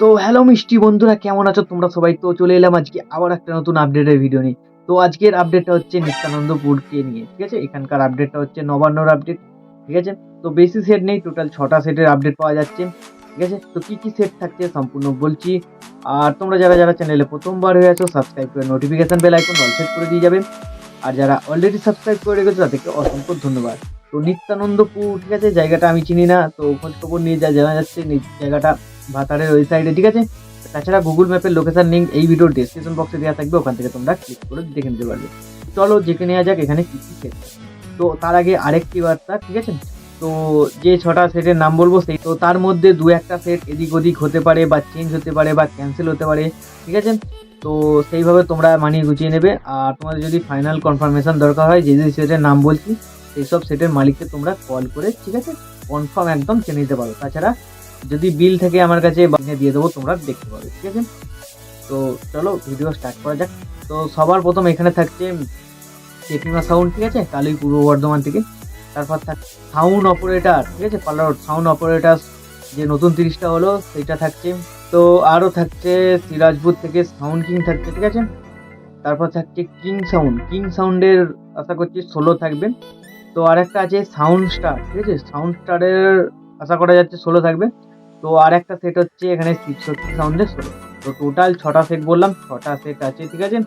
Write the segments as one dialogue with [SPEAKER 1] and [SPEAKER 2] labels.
[SPEAKER 1] তো হ্যালো মিষ্টি বন্ধুরা, কেমন আছো? তোমরা সবাই তো চলে এলাম আজকে আবার একটা নতুন আপডেটের ভিডিও নিয়ে। তো আজকের আপডেটটা হচ্ছে নিত্যানন্দপুরকে নিয়ে, ঠিক আছে? এখানকার আপডেটটা হচ্ছে নবান্নর আপডেট ঠিক আছে? তো বেশি সেট নেই টোটাল ছটা সেটের আপডেট পাওয়া যাচ্ছে, ঠিক আছে? তো কী কী সেট থাকছে সম্পূর্ণ বলছি। আর তোমরা যারা যারা চ্যানেলে প্রথমবার হয়ে আছো সাবস্ক্রাইব করে notification bell icon all set করে দিয়ে যাবে। আর যারা অলরেডি সাবস্ক্রাইব করে রেখেছো, তাদেরকে অসংখ্য ধন্যবাদ। তো নিত্যানন্দপুর, ঠিক আছে? জায়গাটা আমি চিনি না, তো খোঁজ খবর নিয়ে যা জানা যাচ্ছে জায়গাটা ভাতারের ওই সাইডে ঠিক আছে? তাছাড়া গুগল ম্যাপের লোকেশন লিঙ্ক এই ভিডিওর ডেসক্রিপশন বক্সে দেওয়া থাকবে, ওখান থেকে তোমরা ক্লিক করে দেখে নিতে পারবে। চলো দেখে নেওয়া যাক এখানে কি কি সেট তো তার আগে আরেকটি বার্তা, ঠিক আছে? তো যে ছটা সেটের নাম বলব সেই, তো তার মধ্যে দু একটা সেট এদিক ওদিক হতে পারে বা চেঞ্জ হতে পারে বা ক্যান্সেল হতে পারে, ঠিক আছে? তো সেইভাবে তোমরা মানিয়ে গুছিয়ে নেবে। আর তোমাদের যদি ফাইনাল কনফার্মেশন দরকার হয়, যে যে সেটের নাম বলছি, সেই সব সেটের মালিককে তোমরা কল করে, ঠিক আছে? কনফার্ম একদম চেনে নিতে পারো। তাছাড়া যদি বিল থেকে আমার কাছে দিয়ে দেবো, তোমরা দেখতে পাবে, ঠিক আছে? তো চলো ভিডিও স্টার্ট করা যাক। তো সবার প্রথম এখানে থাকছে টেকনিমা সাউন্ড ঠিক আছে? কালুই পূর্ব বর্ধমান থেকে। তারপর থাক সাউন্ড অপারেটার ঠিক আছে? পার্লার সাউন্ড অপারেটার যে নতুন তিরিশটা হলো, সেইটা থাকছে। তো আরও থাকছে সিরাজপুর থেকে সাউন্ড কিং থাকছে, ঠিক আছে? তারপর থাকছে কিং সাউন্ড কিং সাউন্ডের আশা করছি ষোলো থাকবে। তো আর একটা আছে সাউন্ড স্টার ঠিক আছে? সাউন্ড স্টারের আশা করা যাচ্ছে ষোলো থাকবে। তো আর একটা সেট হচ্ছে এখানে শিবশক্তি সাউন্ডের ষোলো তো টোটাল ছটা সেট বললাম, ছটা সেট আছে, ঠিক আছে?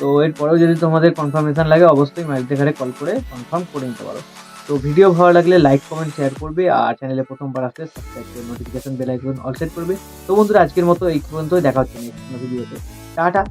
[SPEAKER 1] তো এরপরেও যদি তোমাদের কনফার্মেশন লাগে, অবশ্যই মাইক দেখারে কল করে কনফার্ম করে নিতে পারো। তো ভিডিও ভালো লাগলে লাইক কমেন্ট শেয়ার করবে আর চ্যানেলে প্রথমবার আসলে সাবস্ক্রাইব করে notification bell icon all set করবে। তো বন্ধুরা, আজকের মতো এই পর্যন্ত দেখা হচ্ছে নেক্সট ভিডিওতে টাটা।